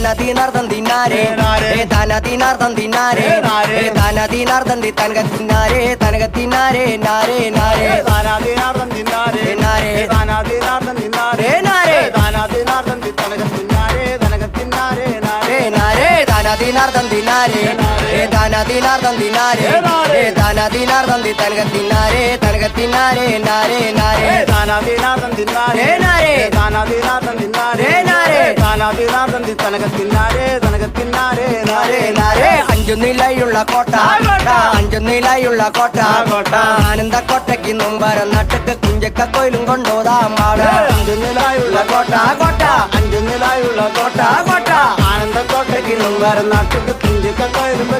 ധനദീനാർദ്ദം തിന്നാരേ ഏ ധനദീനാർദ്ദം തിന്നാരേ ഏ ധനദീനാർദ്ദം തി തനക തിന്നാരേ തനക തിന്നാരേ നാരേ നാരേ ഏ നാരേ. ദാനാദീനാർദ്ദം തി തനക തിന്നാരേ തനക തിന്നാരേ നാരേ നാരേ ധനദീനാർദ്ദം തിന്നാരേ ഏ ധനദീനാർദ്ദം തിന്നാരേ ഏ ധനദീനാർദ്ദം തി തനക തിന്നാരേ തനക തിന്നാരേ നാരേ നാരേ ഏ നാരേ. ദാനാദീനാർദ്ദം ഏ നാരേ. തനക തിന്നാരേ തനക തിന്നാരേ നാരേ. നാരേ അഞ്ചു നിലയുള്ള കോട്ട അഞ്ചു നിലയുള്ള കോട്ട. കോട്ട. ആനന്ദ കോട്ടയ്ക്ക് മുമ്പരം നട്ടക്ക് കുഞ്ചക്ക കോയിലും കൊണ്ടോതാം മാട അഞ്ചു നിലയുള്ള കോട്ട. കോട്ട. അഞ്ചു നിലയുള്ള കോട്ട. കോട്ട. ആനന്ദ കോട്ടയ്ക്ക് മുമ്പരം നാട്ടിൽ കുഞ്ചിക്ക കോയിലുമ്പോ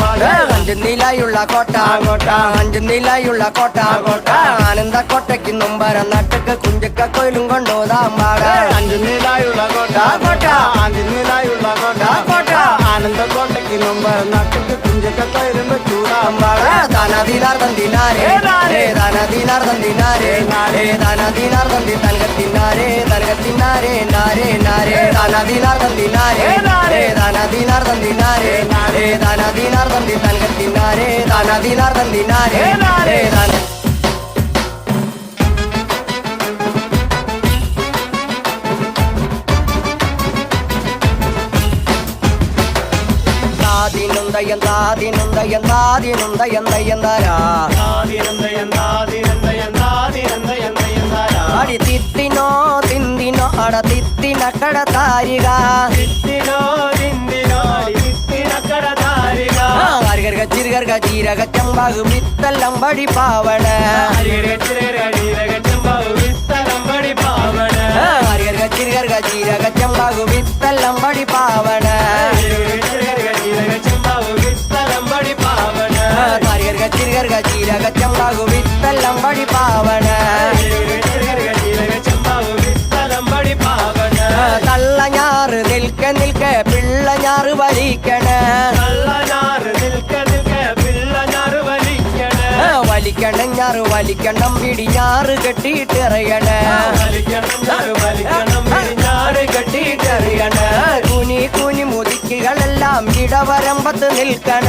മാട അഞ്ചു നിലയുള്ള കോട്ട. കോട്ട. അഞ്ചു നിലയുള്ള കോട്ട. കോട്ട. ആനന്ദ കോട്ടയ്ക്ക് മുമ്പരം നട്ടക്ക് കുഞ്ചക്ക കോയിലും കൊണ്ടോതാം മാട അഞ്ചു നിലായുള്ള கொண்டா போட்டா அந்த நிலாயுள்ள கொண்டா போட்டா ஆனந்த கோட்டைக்கு நம்ப நாட்டுக்கு குஞ்சக்கத்தை இரும்ப சூடாம்பாட தானதீனார் தந்தினாரே. தானதீனார் தந்தினாரே. நாரே தானதீனார் தந்தி தங்கத்தினாரே தங்கத்தினாரே நாரே நாரே. தானதீனார் தந்தினாரே. நாரே தானதீனார் தந்தினாரே. நாரே தானதீனார் தந்தி தங்கத்தினாரே தானதீனார் தந்தினாரே. நாரே ಅಡಿ ತಿತ್ತಿನೋ ತಿಂದಿನೋ ಅಡ ತಿತ್ತಿನ ಕಡ ತಾರಿಗ ತಿತ್ತಿನೋ ತಿಂದಿನೋ ತಿತ್ತಿನ ಕಡ ತಾರಿಗ ಹರಿಗರ್ಗ ಚಿರ್ಗರ್ಗ ಜೀರಗ ಚಂಬಾಗು ಬಿತ್ತಲ್ಲಂಬಡಿ ಪಾವಣ ಹರಿಗರ್ಗ ಚಿರಗರ್ಗ ಜೀರಗ ಚಂಬಾಗು ಬಿತ್ತಲ್ಲಂಬಡಿ ಪಾವಣ ചിരുകർഗ ജീരക ചമ്പാകു വിത്തല്ലം വഴി പാവണ തള്ള ഞാറ് നിൽക്ക നിൽക്ക പിള്ള ഞാറ് വലിക്കണ വലിക്കണം ഞാറ് വലിക്കണം പിടി ഞാറ് കെട്ടിയിട്ടെറിയണ ഞാറ് കെട്ടിയിട്ടെറിയണ കുനി കുനി മുതുക്കികളെല്ലാം ഇടവരമ്പത്ത് നിൽക്കണ